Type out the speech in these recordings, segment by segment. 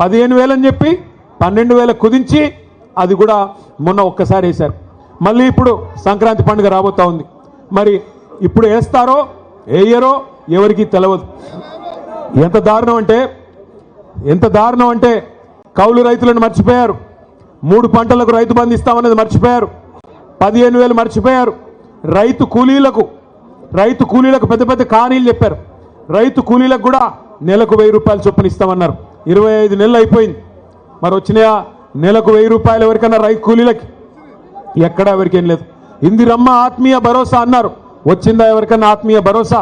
పదిహేను వేలని చెప్పి పన్నెండు వేల కుదించి అది కూడా మొన్న ఒక్కసారి వేశారు. మళ్ళీ ఇప్పుడు సంక్రాంతి పండుగ రాబోతా ఉంది. మరి ఇప్పుడు వేస్తారో వేయరో ఎవరికి తెలియదు ఎంత దారుణం అంటే ఎంత దారుణం అంటే కౌలు రైతులను మర్చిపోయారు. మూడు పంటలకు రైతు బంధు ఇస్తామన్నది మర్చిపోయారు. పదిహేను వేలు మర్చిపోయారు. రైతు కూలీలకు రైతు కూలీలకు పెద్ద పెద్ద కానీలు చెప్పారు. రైతు కూలీలకు కూడా నెలకు వెయ్యి రూపాయలు చొప్పున ఇస్తామన్నారు. ఇరవై ఐదు నెలలు అయిపోయింది. మరి వచ్చినాయా? నెలకు వెయ్యి రూపాయలు ఎవరికన్నా రైతు కూలీలకి? ఎక్కడా ఎవరికేం లేదు. ఇందిరమ్మ ఆత్మీయ భరోసా అన్నారు. వచ్చిందా ఎవరికన్నా ఆత్మీయ భరోసా?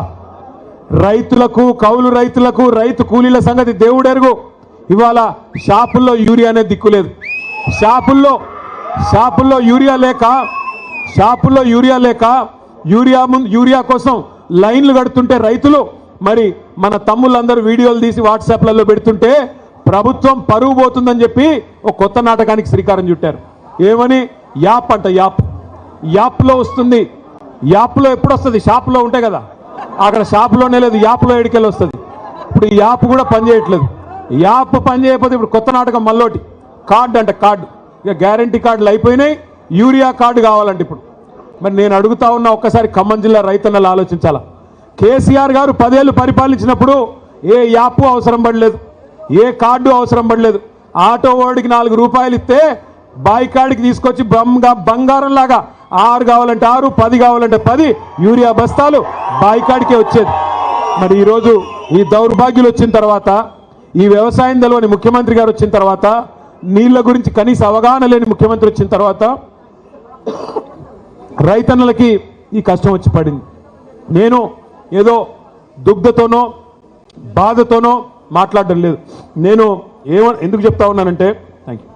రైతులకు కౌలు రైతులకు రైతు కూలీల సంగతి దేవుడెరుగు ఇవాళ షాపుల్లో యూరియా అనేది దిక్కులేదు షాపుల్లో షాపుల్లో యూరియా లేక షాపుల్లో యూరియా లేక యూరియా ముందు యూరియా కోసం లైన్లు కడుతుంటే రైతులు మరి మన తమ్ముళ్ళందరూ వీడియోలు తీసి వాట్సాప్లలో పెడుతుంటే ప్రభుత్వం పరువు పోతుందని చెప్పి ఒక కొత్త నాటకానికి శ్రీకారం చుట్టారు. ఏమని? యాప్ అంట యాప్. యాప్లో వస్తుంది. యాప్లో ఎప్పుడు వస్తుంది? షాప్లో ఉంటాయి కదా. అక్కడ షాప్లోనే లేదు యాప్లో ఎడికెళ్ళి వస్తుంది. ఇప్పుడు ఈ యాప్ కూడా పనిచేయట్లేదు యాప్ పని చేయకపోతే ఇప్పుడు కొత్త నాటకం మళ్ళోటి. కార్డు అంట కార్డు. ఇక గ్యారంటీ కార్డులు అయిపోయినాయి. యూరియా కార్డు కావాలంటే ఇప్పుడు. మరి నేను అడుగుతా ఉన్నా ఒక్కసారి ఖమ్మం జిల్లా రైతన్నలు ఆలోచించాలా? కేసీఆర్ గారు పదేళ్ళు పరిపాలించినప్పుడు ఏ యాప్ అవసరం పడలేదు. ఏ కార్డు అవసరం పడలేదు. ఆటో వాడికి నాలుగు రూపాయలు ఇస్తే బాయ్ కార్డుకి తీసుకొచ్చి బంగా బంగారం లాగా ఆరు కావాలంటే ఆరు పది కావాలంటే పది యూరియా బస్తాలు బాయ్ కాడికే వచ్చేది. మరి ఈరోజు ఈ దౌర్భాగ్యులు వచ్చిన తర్వాత ఈ వ్యవసాయం తెలవని ముఖ్యమంత్రి గారు వచ్చిన తర్వాత నీళ్ళ గురించి కనీస అవగాహన లేని ముఖ్యమంత్రి వచ్చిన తర్వాత రైతన్నలకి ఈ కష్టం వచ్చి పడింది. నేను ఏదో దుగ్ధతోనో బాధతోనో మాట్లాడడం లేదు. నేను ఏమ ఎందుకు చెప్తా ఉన్నానంటే థ్యాంక్ యూ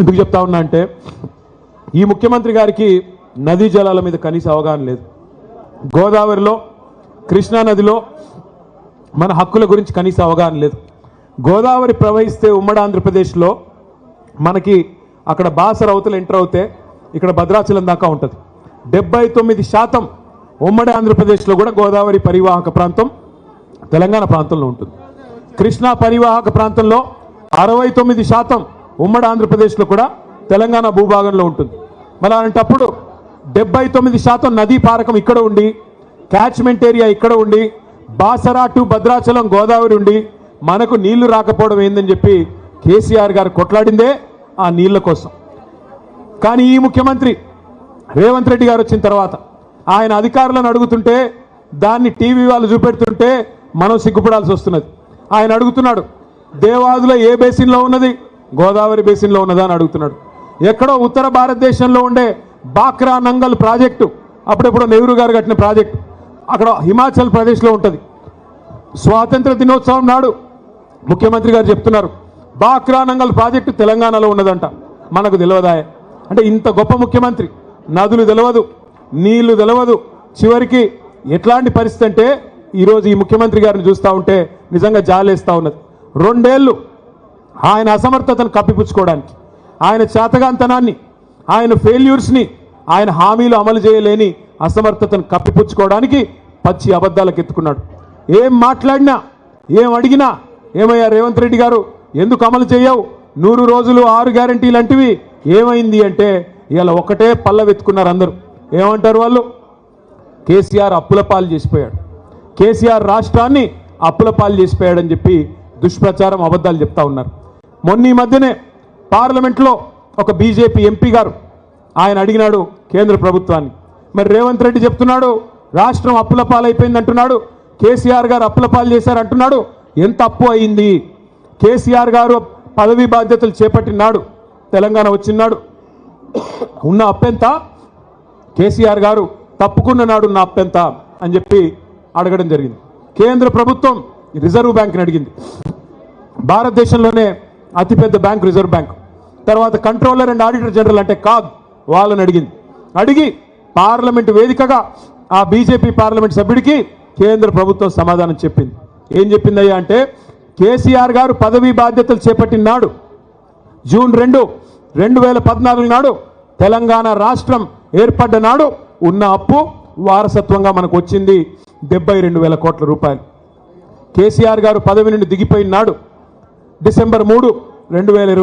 ఎందుకు చెప్తా ఉన్నా అంటే ఈ ముఖ్యమంత్రి గారికి నదీ జలాల మీద కనీస అవగాహన లేదు. గోదావరిలో కృష్ణా నదిలో మన హక్కుల గురించి కనీస అవగాహన లేదు. గోదావరి ప్రవహిస్తే ఉమ్మడి ఆంధ్రప్రదేశ్లో మనకి అక్కడ బాసర అవతల ఎంటర్ అవుతే ఇక్కడ భద్రాచలం దాకా ఉంటుంది. డెబ్బై తొమ్మిది శాతం ఉమ్మడి ఆంధ్రప్రదేశ్లో కూడా గోదావరి పరివాహక ప్రాంతం తెలంగాణ ప్రాంతంలో ఉంటుంది. కృష్ణా పరివాహక ప్రాంతంలో అరవై తొమ్మిది శాతం ఉమ్మడి ఆంధ్రప్రదేశ్లో కూడా తెలంగాణ భూభాగంలో ఉంటుంది. మరి అలాంటప్పుడు డెబ్బై తొమ్మిది శాతం నదీ పారకం ఇక్కడ ఉండి క్యాచ్మెంట్ ఏరియా ఇక్కడ ఉండి బాసరా టు భద్రాచలం గోదావరి ఉండి మనకు నీళ్ళు రాకపోవడం ఏందని చెప్పి కేసీఆర్ గారు కొట్లాడిందే ఆ నీళ్ళ కోసం. కానీ ఈ ముఖ్యమంత్రి రేవంత్ రెడ్డి గారు వచ్చిన తర్వాత ఆయన అధికారులను అడుగుతుంటే దాన్ని టీవీ వాళ్ళు చూపెడుతుంటే మనం సిగ్గుపడాల్సి వస్తున్నది. ఆయన అడుగుతున్నాడు దేవాదుల ఏ బేసిన్లో ఉన్నది? గోదావరి బేసిన్లో ఉన్నదా అని అడుగుతున్నాడు. ఎక్కడో ఉత్తర భారతదేశంలో ఉండే బాక్రా నంగల్ ప్రాజెక్టు అప్పుడెప్పుడో నెహ్రూ గారు కట్టిన ప్రాజెక్టు అక్కడ హిమాచల్ ప్రదేశ్లో ఉంటుంది. స్వాతంత్ర దినోత్సవం నాడు ముఖ్యమంత్రి గారు చెప్తున్నారు బాక్రా నంగల్ ప్రాజెక్టు తెలంగాణలో ఉన్నదంట మనకు తెలియదాయే అంటే ఇంత గొప్ప ముఖ్యమంత్రి నదులు తెలియదు నీళ్ళు తెలవదు. చివరికి ఎట్లాంటి పరిస్థితి అంటే ఈరోజు ఈ ముఖ్యమంత్రి గారిని చూస్తూ ఉంటే నిజంగా జాలేస్తూ ఉన్నది. రెండేళ్ళు ఆయన అసమర్థతను కప్పిపుచ్చుకోవడానికి ఆయన చేతగాంతనాన్ని ఆయన ఫెయిల్యూర్స్ని ఆయన హామీలు అమలు చేయలేని అసమర్థతను కప్పిపుచ్చుకోవడానికి పచ్చి అబద్ధాలకు ఎత్తుకున్నాడు. ఏం మాట్లాడినా ఏం అడిగినా ఏమయ్యా రేవంత్ రెడ్డి గారు ఎందుకు అమలు చేయవు? నూరు రోజులు ఆరు గ్యారంటీ లాంటివి ఏమైంది అంటే ఇలా ఒకటే పల్ల వెతుకున్నారు అందరూ. ఏమంటారు వాళ్ళు? కేసీఆర్ అప్పుల పాలు చేసిపోయాడు. కేసీఆర్ రాష్ట్రాన్ని అప్పుల పాలు చేసిపోయాడని చెప్పి దుష్ప్రచారం అబద్ధాలు చెప్తా ఉన్నారు. మొన్న ఈ మధ్యనే పార్లమెంట్లో ఒక బీజేపీ ఎంపీ గారు ఆయన అడిగినాడు కేంద్ర ప్రభుత్వాన్ని. మరి రేవంత్ రెడ్డి చెప్తున్నాడు రాష్ట్రం అప్పుల పాలైపోయింది అంటున్నాడు కేసీఆర్ గారు అప్పుల పాలు చేశారు అంటున్నాడు ఎంత అప్పు అయింది? కేసీఆర్ గారు పదవీ బాధ్యతలు చేపట్టినాడు తెలంగాణ వచ్చినాడు. ఉన్న అప్పెంత కేసీఆర్ గారు తప్పుకున్న నాడు నా అప్పెంత అని చెప్పి అడగడం జరిగింది. కేంద్ర ప్రభుత్వం రిజర్వ్ బ్యాంక్ని అడిగింది. భారతదేశంలోనే అతిపెద్ద బ్యాంక్ రిజర్వ్ బ్యాంక్. తర్వాత కంట్రోలర్ అండ్ ఆడిటర్ జనరల్ అంటే కాదు వాళ్ళని అడిగింది. అడిగి పార్లమెంట్ వేదికగా ఆ బీజేపీ పార్లమెంట్ సభ్యుడికి కేంద్ర ప్రభుత్వం సమాధానం చెప్పింది. ఏం చెప్పిందయ్యా అంటే కేసీఆర్ గారు పదవీ బాధ్యతలు చేపట్టిన నాడు జూన్ రెండు రెండు వేల పద్నాలుగు నాడు తెలంగాణ రాష్ట్రం ఏర్పడ్డ నాడు ఉన్న అప్పు వారసత్వంగా మనకు వచ్చింది డెబ్బై రెండు వేల కోట్ల రూపాయలు. కేసీఆర్ గారు పదవి నుండి దిగిపోయిన నాడు డిసెంబర్ మూడు రెండు వేల ఇరవై